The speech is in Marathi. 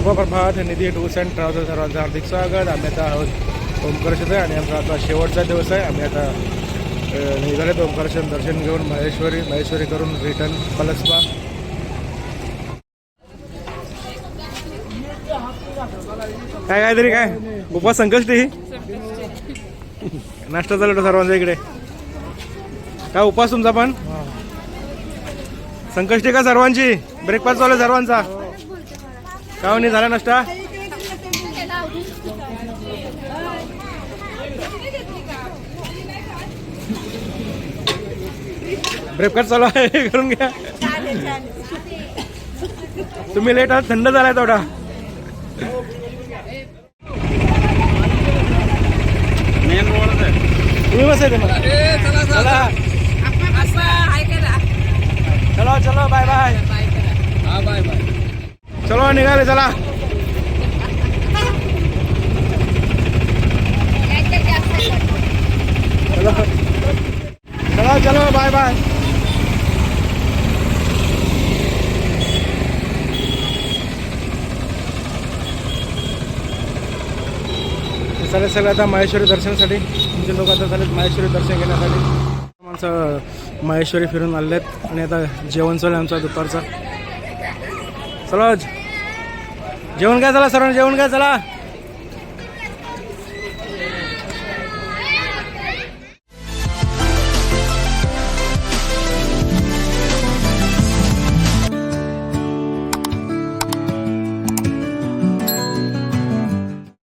शुभप्रभात निधी टूर्स अँड ट्रॅव्हल्स सर्वांचं हार्दिक स्वागत. आम्ही आता आहोत ओंकारेश्वर आणि आमचा आता शेवटचा दिवस आहे. आम्ही आता निघालेत ओंकारेश्वर दर्शन घेऊन महेश्वरी महेश्वरी करून रिटर्न पलसपा काय काय तरी काय? उपवास संकष्टी? नाश्ता चालू सर्वांचा इकडे. काय उपवास तुमचा पण? संकष्टी का सर्वांची? ब्रेकफास्ट चालू आहे सर्वांचा? काय नाही झाला नाश्ता? ब्रेकफास्ट चालू आहे हे करून घ्या. तुम्ही लेट आहात थंड झालाय थोडा तुम्ही बसायचे मग. चला चलो. चलो. बाय बाय चलो निघाले चला. चलो. चलो बाय बाय चालेल सगळे आता माहेश्वरी दर्शनासाठी. तुमचे लोक आता चालेल माहेश्वरी दर्शन घेण्यासाठी. माणसं माहेश्वरी फिरून आले आहेत आणि आता जेवण चालू आहे आमचा दुपारचा. चला जेवण काय झाला सर्वांना जेवण काय झाला?